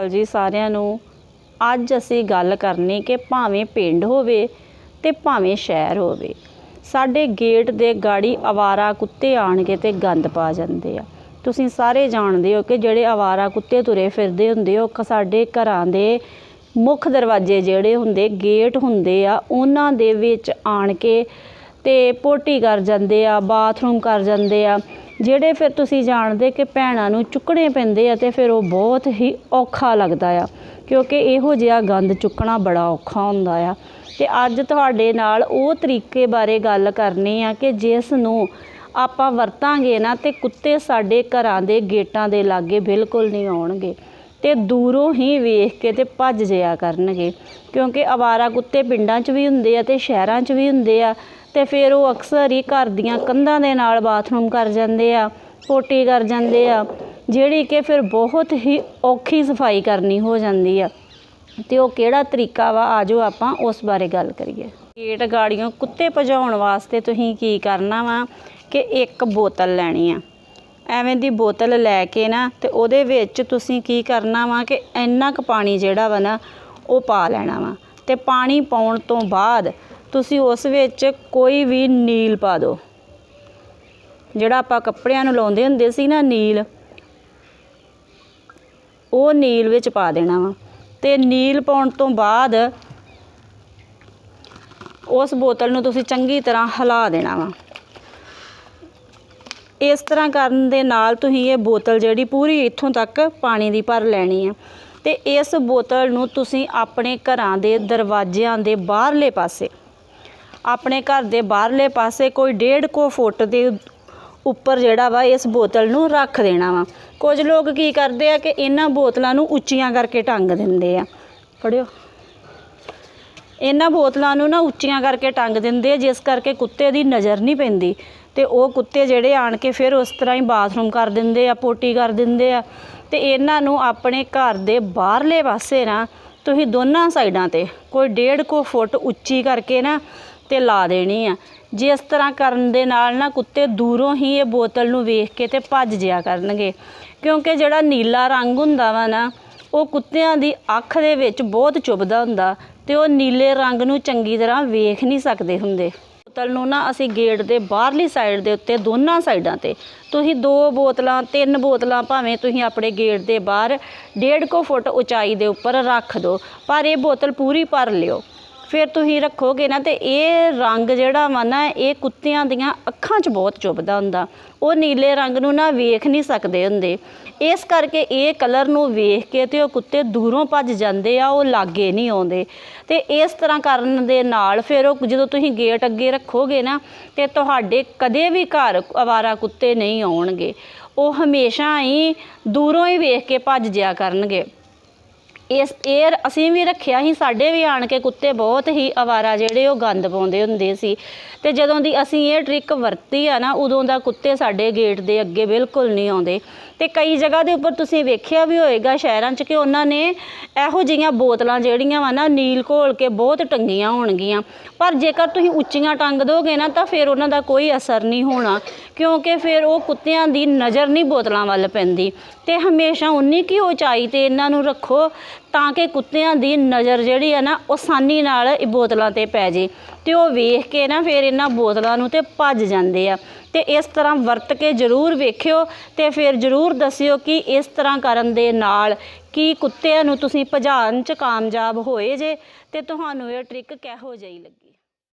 ਹਾਲ ਜੀ ਸਾਰਿਆਂ ਨੂੰ। ਅੱਜ ਅਸੀਂ ਗੱਲ ਕਰਨੀ ਕਿ ਭਾਵੇਂ ਪਿੰਡ ਹੋਵੇ ਤੇ ਭਾਵੇਂ ਸ਼ਹਿਰ ਹੋਵੇ, ਸਾਡੇ ਗੇਟ ਦੇ ਗਾੜੀ ਆਵਾਰਾ ਕੁੱਤੇ ਆਣ ਕੇ ਤੇ ਗੰਦ ਪਾ ਜਾਂਦੇ ਆ। ਤੁਸੀਂ ਸਾਰੇ ਜਾਣਦੇ ਹੋ ਕਿ ਜਿਹੜੇ ਆਵਾਰਾ ਕੁੱਤੇ ਤੁਰੇ ਫਿਰਦੇ ਹੁੰਦੇ, ਉਹ ਕ- ਸਾਡੇ ਘਰਾਂ ਦੇ ਮੁੱਖ ਦਰਵਾਜ਼ੇ ਜਿਹੜੇ ਹੁੰਦੇ, ਗੇਟ ਹੁੰਦੇ ਆ, ਉਹਨਾਂ ਦੇ ਵਿੱਚ ਆਣ ਕੇ ਤੇ ਪੋਟੀ ਕਰ ਜਾਂਦੇ ਆ, ਬਾਥਰੂਮ ਕਰ ਜਾਂਦੇ ਆ। ਜਿਹੜੇ ਫਿਰ ਤੁਸੀਂ ਜਾਣਦੇ ਕਿ ਭੈਣਾਂ ਨੂੰ ਚੁੱਕਣੇ ਪੈਂਦੇ ਆ ਤੇ ਫਿਰ ਉਹ ਬਹੁਤ ਹੀ ਔਖਾ ਲੱਗਦਾ ਆ, ਕਿਉਂਕਿ ਇਹੋ ਜਿਹਾ ਗੰਦ ਚੁੱਕਣਾ ਬੜਾ ਔਖਾ ਹੁੰਦਾ ਆ। ਤੇ ਅੱਜ ਤੁਹਾਡੇ ਨਾਲ ਉਹ ਤਰੀਕੇ ਬਾਰੇ ਗੱਲ ਕਰਨੀ ਆ ਕਿ ਜਿਸ ਨੂੰ ਆਪਾਂ ਵਰਤਾਂਗੇ ਨਾ ਤੇ ਕੁੱਤੇ ਸਾਡੇ ਘਰਾਂ ਦੇ ਗੇਟਾਂ ਦੇ ਲਾਗੇ ਬਿਲਕੁਲ ਨਹੀਂ ਆਉਣਗੇ ਤੇ ਦੂਰੋਂ ਹੀ ਵੇਖ ਕੇ ਤੇ ਭੱਜ ਜਿਆ ਕਰਨਗੇ, ਕਿਉਂਕਿ ਆਵਾਰਾ ਕੁੱਤੇ ਪਿੰਡਾਂ 'ਚ ਵੀ ਹੁੰਦੇ ਆ ਤੇ ਸ਼ਹਿਰਾਂ 'ਚ ਵੀ ਹੁੰਦੇ ਆ। ਤੇ ਫਿਰ ਉਹ ਅਕਸਰ ਹੀ ਘਰ ਦੀਆਂ ਕੰਧਾਂ ਦੇ ਨਾਲ ਬਾਥਰੂਮ ਕਰ ਜਾਂਦੇ ਆ, ਪੋਟੀ ਕਰ ਜਾਂਦੇ ਆ, ਜਿਹੜੀ ਕਿ ਫਿਰ ਬਹੁਤ ਹੀ ਔਖੀ ਸਫ਼ਾਈ ਕਰਨੀ ਹੋ ਜਾਂਦੀ ਆ। ਤੇ ਉਹ ਕਿਹੜਾ ਤਰੀਕਾ ਵਾ, ਆਜੋ ਆਪਾਂ ਉਸ ਬਾਰੇ ਗੱਲ ਕਰੀਏ। ਗੇਟ ਗਾੜੀਆਂ ਕੁੱਤੇ ਭਜਾਉਣ ਵਾਸਤੇ ਤੁਸੀਂ ਕੀ ਕਰਨਾ ਵਾ ਕਿ ਇੱਕ ਬੋਤਲ ਲੈਣੀ ਆ। ਐਵੇਂ ਦੀ ਬੋਤਲ ਲੈ ਕੇ ਨਾ ਤੇ ਉਹਦੇ ਵਿੱਚ ਤੁਸੀਂ ਕੀ ਕਰਨਾ ਵਾ ਕਿ ਇੰਨਾ ਕੁ ਪਾਣੀ ਜਿਹੜਾ ਵਾ ਨਾ ਉਹ ਪਾ ਲੈਣਾ ਵਾ। ਤੇ ਪਾਣੀ ਪਾਉਣ ਤੋਂ ਬਾਅਦ ਤੁਸੀਂ ਉਸ ਵਿੱਚ ਕੋਈ ਵੀ ਨੀਲ ਪਾ ਦਿਓ। ਜਿਹੜਾ ਆਪਾਂ ਕੱਪੜਿਆਂ ਨੂੰ ਲਾਉਂਦੇ ਹੁੰਦੇ ਸੀ ਨਾ ਨੀਲ, ਉਹ ਨੀਲ ਵਿੱਚ ਪਾ ਦੇਣਾ ਵਾ। ਤੇ ਨੀਲ ਪਾਉਣ ਤੋਂ ਬਾਅਦ ਉਸ ਬੋਤਲ ਨੂੰ ਤੁਸੀਂ ਚੰਗੀ ਤਰ੍ਹਾਂ ਹਿਲਾ ਦੇਣਾ ਵਾ। ਇਸ ਤਰ੍ਹਾਂ ਕਰਨ ਦੇ ਨਾਲ ਤੁਸੀਂ ਇਹ ਬੋਤਲ ਜਿਹੜੀ ਪੂਰੀ ਇੱਥੋਂ ਤੱਕ ਪਾਣੀ ਦੀ ਭਰ ਲੈਣੀ ਹੈ ਤੇ ਇਸ ਬੋਤਲ ਨੂੰ ਤੁਸੀਂ ਆਪਣੇ ਘਰਾਂ ਦੇ ਦਰਵਾਜ਼ਿਆਂ ਦੇ ਬਾਹਰਲੇ ਪਾਸੇ ਆਪਣੇ ਘਰ ਦੇ ਬਾਹਰਲੇ ਪਾਸੇ ਕੋਈ ਡੇਢ ਕੋ ਫੁੱਟ ਦੇ ਉੱਪਰ ਜਿਹੜਾ ਵਾ ਇਸ ਬੋਤਲ ਨੂੰ ਰੱਖ ਦੇਣਾ ਵਾ। ਕੁਝ ਲੋਕ ਕੀ ਕਰਦੇ ਆ ਕਿ ਇਹਨਾਂ ਬੋਤਲਾਂ ਨੂੰ ਉੱਚੀਆਂ ਕਰਕੇ ਟੰਗ ਦਿੰਦੇ ਆ। ਪੜਿਓ। ਇਹਨਾਂ ਬੋਤਲਾਂ ਨੂੰ ਨਾ ਉੱਚੀਆਂ ਕਰਕੇ ਟੰਗ ਦਿੰਦੇ ਆ, ਜਿਸ ਕਰਕੇ ਕੁੱਤੇ ਦੀ ਨਜ਼ਰ ਨਹੀਂ ਪੈਂਦੀ। ਤੇ ਉਹ ਕੁੱਤੇ ਜਿਹੜੇ ਆਣ ਕੇ ਫਿਰ ਉਸ ਤਰ੍ਹਾਂ ਹੀ ਬਾਥਰੂਮ ਕਰ ਦਿੰਦੇ ਆ, ਪੋਟੀ ਕਰ ਦਿੰਦੇ ਆ। ਤੇ ਇਹਨਾਂ ਨੂੰ ਆਪਣੇ ਘਰ ਦੇ ਬਾਹਰਲੇ ਪਾਸੇ ਨਾ ਤੁਸੀਂ ਦੋਨਾਂ ਸਾਈਡਾਂ ਤੇ ਕੋਈ ਡੇਢ ਕੋ ਫੁੱਟ ਉੱਚੀ ਕਰਕੇ ਨਾ ਤੇ ਲਾ ਦੇਣੀ ਆ। ਜੇ ਇਸ ਤਰ੍ਹਾਂ ਕਰਨ ਦੇ ਨਾਲ ਨਾ ਕੁੱਤੇ ਦੂਰੋਂ ਹੀ ਇਹ ਬੋਤਲ ਨੂੰ ਵੇਖ ਕੇ ਤੇ ਭੱਜ ਜਿਆ ਕਰਨਗੇ। ਕਿਉਂਕਿ ਜਿਹੜਾ ਨੀਲਾ ਰੰਗ ਹੁੰਦਾ ਵਾ ਨਾ, ਉਹ ਕੁੱਤਿਆਂ ਦੀ ਅੱਖ ਦੇ ਵਿੱਚ ਬਹੁਤ ਚੁਭਦਾ ਹੁੰਦਾ ਤੇ ਉਹ ਨੀਲੇ ਰੰਗ ਨੂੰ ਚੰਗੀ ਤਰ੍ਹਾਂ ਵੇਖ ਨਹੀਂ ਸਕਦੇ ਹੁੰਦੇ। ਬੋਤਲ ਨੂੰ ਨਾ ਅਸੀਂ ਗੇਟ ਦੇ ਬਾਹਰਲੀ ਸਾਈਡ ਦੇ ਉੱਤੇ, ਦੋਨਾਂ ਸਾਈਡਾਂ ਤੇ, ਤੁਸੀਂ ਦੋ ਬੋਤਲਾਂ, ਤਿੰਨ ਬੋਤਲਾਂ ਭਾਵੇਂ ਤੁਸੀਂ ਆਪਣੇ ਗੇਟ ਦੇ ਬਾਹਰ ਡੇਢ ਕੁ ਫੁੱਟ ਉਚਾਈ ਦੇ ਉੱਪਰ ਰੱਖ ਦਿਓ ਪਰ ਇਹ ਬੋਤਲ ਪੂਰੀ ਭਰ ਲਿਓ। ਫਿਰ ਤੁਸੀਂ ਰੱਖੋਗੇ ਨਾ ਤੇ ਇਹ ਰੰਗ ਜਿਹੜਾ ਵਾ ਨਾ, ਇਹ ਕੁੱਤਿਆਂ ਦੀਆਂ ਅੱਖਾਂ 'ਚ ਬਹੁਤ ਚੁਭਦਾ ਹੁੰਦਾ। ਉਹ ਨੀਲੇ ਰੰਗ ਨੂੰ ਨਾ ਵੇਖ ਨਹੀਂ ਸਕਦੇ ਹੁੰਦੇ। ਇਸ ਕਰਕੇ ਇਹ ਕਲਰ ਨੂੰ ਵੇਖ ਕੇ ਤੇ ਉਹ ਕੁੱਤੇ ਦੂਰੋਂ ਭੱਜ ਜਾਂਦੇ ਆ, ਉਹ ਲਾਗੇ ਨਹੀਂ ਆਉਂਦੇ। ਤੇ ਇਸ ਤਰ੍ਹਾਂ ਕਰਨ ਦੇ ਨਾਲ ਫਿਰ ਉਹ ਜਦੋਂ ਤੁਸੀਂ ਗੇਟ ਅੱਗੇ ਰੱਖੋਗੇ ਨਾ, ਤੇ ਤੁਹਾਡੇ ਕਦੇ ਵੀ ਘਰ ਅਵਾਰਾ ਕੁੱਤੇ ਨਹੀਂ ਆਉਣਗੇ। ਉਹ ਹਮੇਸ਼ਾ ਹੀ ਦੂਰੋਂ ਹੀ ਵੇਖ ਕੇ ਭੱਜ ਜਿਆ ਕਰਨਗੇ। ਇਸ ਇਹ ਅਸੀਂ ਵੀ ਰੱਖਿਆ ਸੀ, ਸਾਡੇ ਵੀ ਆਣ ਕੇ ਕੁੱਤੇ ਬਹੁਤ ਹੀ ਅਵਾਰਾ ਜਿਹੜੇ ਉਹ ਗੰਦ ਪਾਉਂਦੇ ਹੁੰਦੇ ਸੀ। ਤੇ ਜਦੋਂ ਦੀ ਅਸੀਂ ਇਹ ਟ੍ਰਿਕ ਵਰਤੀ ਆ ਨਾ, ਉਦੋਂ ਦਾ ਕੁੱਤੇ ਸਾਡੇ ਗੇਟ ਦੇ ਅੱਗੇ ਬਿਲਕੁਲ ਨਹੀਂ ਆਉਂਦੇ। ਤੇ ਕਈ ਜਗ੍ਹਾ ਦੇ ਉੱਪਰ ਤੁਸੀਂ ਵੇਖਿਆ ਵੀ ਹੋਏਗਾ, ਸ਼ਹਿਰਾਂ 'ਚ ਕਿ ਉਹਨਾਂ ਨੇ ਇਹੋ ਜਿਹੀਆਂ ਬੋਤਲਾਂ ਜਿਹੜੀਆਂ ਵਾ ਨਾ, ਨੀਲ ਘੋਲ ਕੇ ਬਹੁਤ ਟੰਗੀਆਂ ਹੋਣਗੀਆਂ। ਪਰ ਜੇਕਰ ਤੁਸੀਂ ਉੱਚੀਆਂ ਟੰਗ ਦੋਗੇ ਨਾ, ਤਾਂ ਫਿਰ ਉਹਨਾਂ ਦਾ ਕੋਈ ਅਸਰ ਨਹੀਂ ਹੋਣਾ, ਕਿਉਂਕਿ ਫਿਰ ਉਹ ਕੁੱਤਿਆਂ ਦੀ ਨਜ਼ਰ ਨਹੀਂ ਬੋਤਲਾਂ ਵੱਲ ਪੈਂਦੀ। ਤੇ ਹਮੇਸ਼ਾ ਉਨੀ ਕੀ ਉਚਾਈ ਤੇ ਇਹਨਾਂ ਨੂੰ ਰੱਖੋ ਤਾਂ ਕਿ ਕੁੱਤਿਆਂ ਦੀ ਨਜ਼ਰ ਜਿਹੜੀ ਹੈ ਨਾ ਆਸਾਨੀ ਨਾਲ ਇਹ ਬੋਤਲਾਂ ਤੇ ਪੈ ਜੇ। ਤੇ ਉਹ ਵੇਖ ਕੇ ਨਾ ਫਿਰ ਇਹਨਾਂ ਬੋਤਲਾਂ ਨੂੰ ਤੇ ਭੱਜ ਜਾਂਦੇ ਆ। ਤੇ ਇਸ ਤਰ੍ਹਾਂ ਵਰਤ ਕੇ ਜ਼ਰੂਰ ਵੇਖਿਓ ਤੇ ਫਿਰ ਜ਼ਰੂਰ ਦੱਸਿਓ ਕਿ ਇਸ ਤਰ੍ਹਾਂ ਕਰਨ ਦੇ ਨਾਲ ਕੀ ਕੁੱਤਿਆਂ ਨੂੰ ਤੁਸੀਂ ਭਜਾਉਣ ਚ ਕਾਮਯਾਬ ਹੋਏ ਜੇ। ਤੇ ਤੁਹਾਨੂੰ ਇਹ ਟ੍ਰਿਕ ਕਿਹੋ ਜਿਹੀ ਲੱਗੀ?